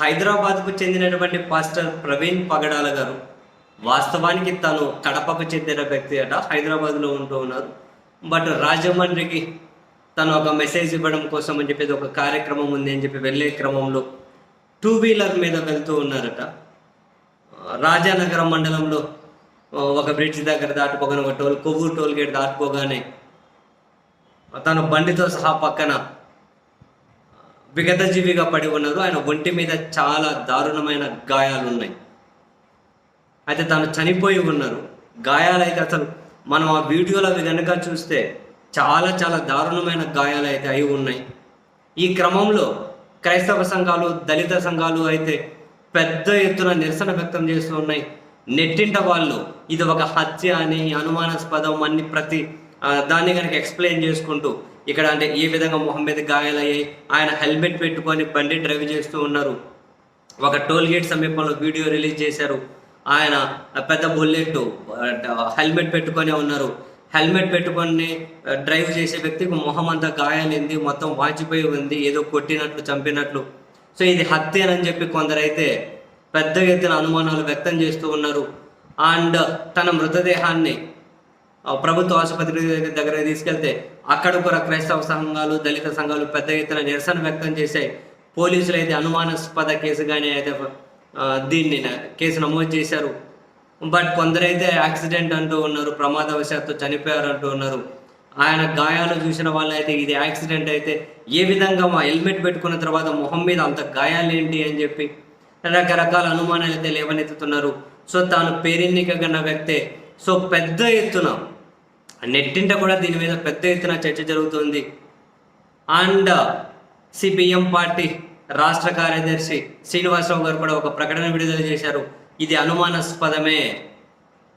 హైదరాబాద్కు చెందినటువంటి పాస్టర్ ప్రవీణ్ పగడాల గారు వాస్తవానికి తను కడపకు చెందిన వ్యక్తి అట హైదరాబాద్లో ఉంటూ ఉన్నారు. బట్ రాజమండ్రికి తను ఒక మెసేజ్ ఇవ్వడం కోసం అని చెప్పేది ఒక కార్యక్రమం ఉంది అని చెప్పి వెళ్ళే క్రమంలో టూ వీలర్ మీద వెళ్తూ ఉన్నారట. రాజానగరం మండలంలో ఒక బ్రిడ్జ్ దగ్గర దాటుకోగానే ఒక టోల్ కొవ్వూరు టోల్ గేట్ దాటుకోగానే తను బండితో సహా పక్కన విగతజీవిగా పడి ఉన్నారు ఆయన ఒంటి మీద చాలా దారుణమైన గాయాలు ఉన్నాయి అయితే తను చనిపోయి ఉన్నారు. గాయాలైతే అసలు మనం ఆ వీడియోలో అవి కనుక చూస్తే చాలా చాలా దారుణమైన గాయాలు అయితే అయి ఉన్నాయి. ఈ క్రమంలో క్రైస్తవ సంఘాలు దళిత సంఘాలు అయితే పెద్ద ఎత్తున నిరసన వ్యక్తం చేస్తూ ఉన్నాయి. నెట్టింట వాళ్ళు ఇది ఒక హత్య అని అనుమానాస్పదం అన్ని ప్రతి దాన్ని కనుక ఎక్స్ప్లెయిన్ చేసుకుంటూ ఇక్కడ అంటే ఏ విధంగా మొహం మీద గాయాలయ్యాయి? ఆయన హెల్మెట్ పెట్టుకొని బండి డ్రైవ్ చేస్తూ ఉన్నారు. ఒక టోల్ గేట్ సమీపంలో వీడియో రిలీజ్ చేశారు. ఆయన పెద్ద బుల్లెట్ హెల్మెట్ పెట్టుకొని ఉన్నారు. హెల్మెట్ పెట్టుకొని డ్రైవ్ చేసే వ్యక్తికి మొహం అంతా గాయాలైంది మొత్తం వాచిపోయి ఉంది ఏదో కొట్టినట్లు చంపినట్లు. సో ఇది హత్యనని చెప్పి కొందరైతే పెద్ద ఎత్తున అనుమానాలు వ్యక్తం చేస్తూ ఉన్నారు. అండ్ తన మృతదేహాన్ని ప్రభుత్వ ఆసుపత్రి దగ్గర తీసుకెళ్తే అక్కడ కూడా క్రైస్తవ సంఘాలు దళిత సంఘాలు పెద్ద ఎత్తున నిరసన వ్యక్తం చేశాయి. పోలీసులు అయితే అనుమానాస్పద కేసుగానే అయితే దీన్ని కేసు నమోదు చేశారు. బట్ కొందరైతే యాక్సిడెంట్ అంటూ ఉన్నారు ప్రమాదవశాత్తు చనిపోయారు అంటూ ఉన్నారు. ఆయన గాయాలు చూసిన వాళ్ళైతే ఇది యాక్సిడెంట్ అయితే ఏ విధంగా మా హెల్మెట్ పెట్టుకున్న తర్వాత మొహం మీద అంత గాయాలు ఏంటి అని చెప్పి రకరకాల అనుమానాలు అయితే లేవనెత్తుతున్నారు. సో తాను పేరెన్నికగన్న వ్యక్తే సో పెద్ద ఎత్తున నెట్టింట కూడా దీని మీద పెద్ద ఎత్తున చర్చ జరుగుతుంది. అండ్ సిపిఎం పార్టీ రాష్ట్ర కార్యదర్శి శ్రీనివాసరావు గారు కూడా ఒక ప్రకటన విడుదల చేశారు. ఇది అనుమానాస్పదమే.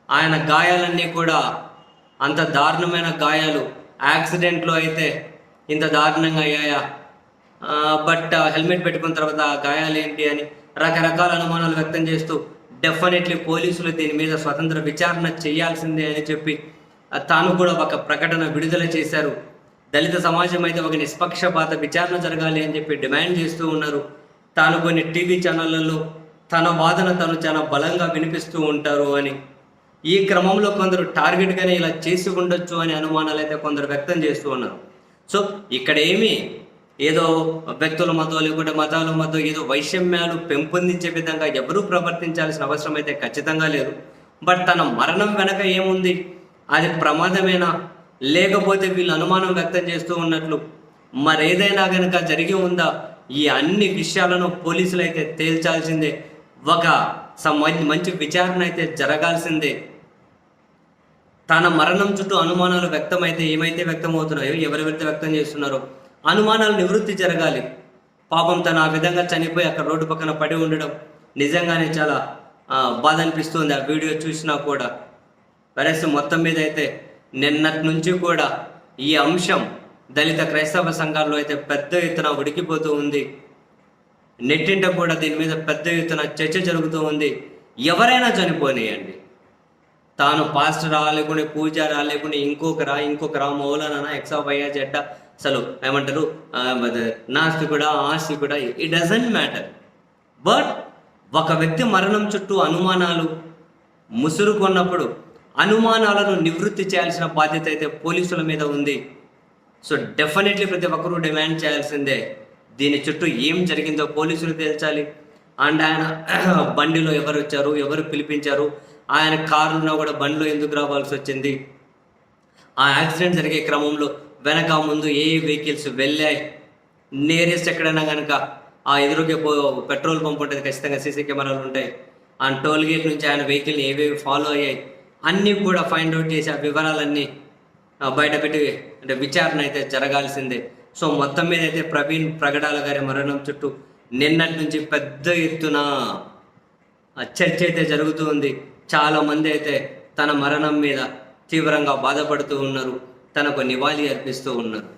ఆయన గాయాలన్నీ కూడా అంత దారుణమైన గాయాలు. యాక్సిడెంట్లో అయితే ఇంత దారుణంగా అయ్యాయా? బట్ హెల్మెట్ పెట్టుకున్న తర్వాత గాయాలు ఏంటి అని రకరకాల అనుమానాలు వ్యక్తం చేస్తూ డెఫినెట్లీ పోలీసులు దీని మీద స్వతంత్ర విచారణ చేయాల్సిందే అని చెప్పి తాను కూడా ఒక ప్రకటన విడుదల చేశారు. దళిత సమాజం అయితే ఒక నిష్పక్షపాత విచారణ జరగాలి అని చెప్పి డిమాండ్ చేస్తూ ఉన్నారు. తాను కొన్ని టీవీ ఛానళ్ళలో తన వాదన తను చాలా బలంగా వినిపిస్తూ ఉంటారు అని. ఈ క్రమంలో కొందరు టార్గెట్గానే ఇలా చేసి ఉండొచ్చు అనే అనుమానాలు అయితే కొందరు వ్యక్తం చేస్తూ ఉన్నారు. సో ఇక్కడ ఏమి? ఏదో వ్యక్తుల మతో లేకుంటే మతాల మతో ఏదో వైషమ్యాలు పెంపొందించే విధంగా ఎవరూ ప్రవర్తించాల్సిన అవసరం అయితే ఖచ్చితంగా లేదు. బట్ తన మరణం వెనక ఏముంది? అది ప్రమాదమేనా? లేకపోతే వీళ్ళు అనుమానం వ్యక్తం చేస్తూ ఉన్నట్లు మరేదైనా కనుక జరిగి ఉందా? ఈ అన్ని విషయాలను పోలీసులు అయితే తేల్చాల్సిందే. ఒక మంచి విచారణ అయితే జరగాల్సిందే. తన మరణం చుట్టూ అనుమానాలు వ్యక్తమైతే ఏమైతే వ్యక్తమవుతున్నాయో ఎవరెవరైతే వ్యక్తం చేస్తున్నారో అనుమానాలు నివృత్తి జరగాలి. పాపం తను ఆ విధంగా చనిపోయి అక్కడ రోడ్డు పక్కన పడి ఉండడం నిజంగానే చాలా బాధ అనిపిస్తుంది ఆ వీడియో చూసినా కూడా. పరిస్థితి మొత్తం మీద అయితే నిన్నటి నుంచి కూడా ఈ అంశం దళిత క్రైస్తవ సంఘాల్లో అయితే పెద్ద ఎత్తున ఉడికిపోతూ ఉంది. నెట్టింట కూడా దీని మీద పెద్ద ఎత్తున చర్చ జరుగుతూ ఉంది. ఎవరైనా చనిపోనియండి. తాను పాస్టర్ రాలేకుండా పూజ రాలేకుండా ఇంకొకరా ఇంకొకరా మౌలానా ఎక్సా వయ్యా జడ్డ అసలు ఏమంటారు? నాస్తి కూడా నాస్తికుడా ఆస్తికుడా ఇట్ డజంట్ మ్యాటర్ బట్ ఒక వ్యక్తి మరణం చుట్టూ అనుమానాలు ముసురుకున్నప్పుడు అనుమానాలను నివృత్తి చేయాల్సిన బాధ్యత అయితే పోలీసుల మీద ఉంది. సో డెఫినెట్లీ ప్రతి ఒక్కరూ డిమాండ్ చేయాల్సిందే. దీని చుట్టూ ఏం జరిగిందో పోలీసులు తేల్చాలి. అండ్ ఆయన బండిలో ఎవరు వచ్చారు ఎవరు పిలిపించారు ఆయన కారులో కూడా బండిలో ఎందుకు రావాల్సి వచ్చింది? ఆ యాక్సిడెంట్ జరిగే క్రమంలో వెనక ముందు ఏ వెహికల్స్ వెళ్ళాయి? నేరెస్ట్ ఎక్కడైనా కనుక ఆ ఎదురుకే పో పెట్రోల్ పంప్ ఉంటుంది ఖచ్చితంగా సీసీ కెమెరాలు ఉంటాయి. అండ్ టోల్ గేట్ నుంచి ఆయన వెహికల్ ఏవేవి ఫాలో అయ్యాయి? అన్నీ కూడా ఫైండ్ అవుట్ చేసి ఆ వివరాలన్నీ బయటపెట్టి బయట పెట్టి అంటే విచారణ అయితే జరగాల్సిందే. సో మొత్తం మీద అయితే ప్రవీణ్ ప్రగడాల గారి మరణం చుట్టూ నిన్నటి నుంచి పెద్ద ఎత్తున చర్చ అయితే జరుగుతూ ఉంది. చాలా మంది అయితే తన మరణం మీద తీవ్రంగా బాధపడుతూ ఉన్నారు. తనకు నివాళి అర్పిస్తూ ఉన్నారు.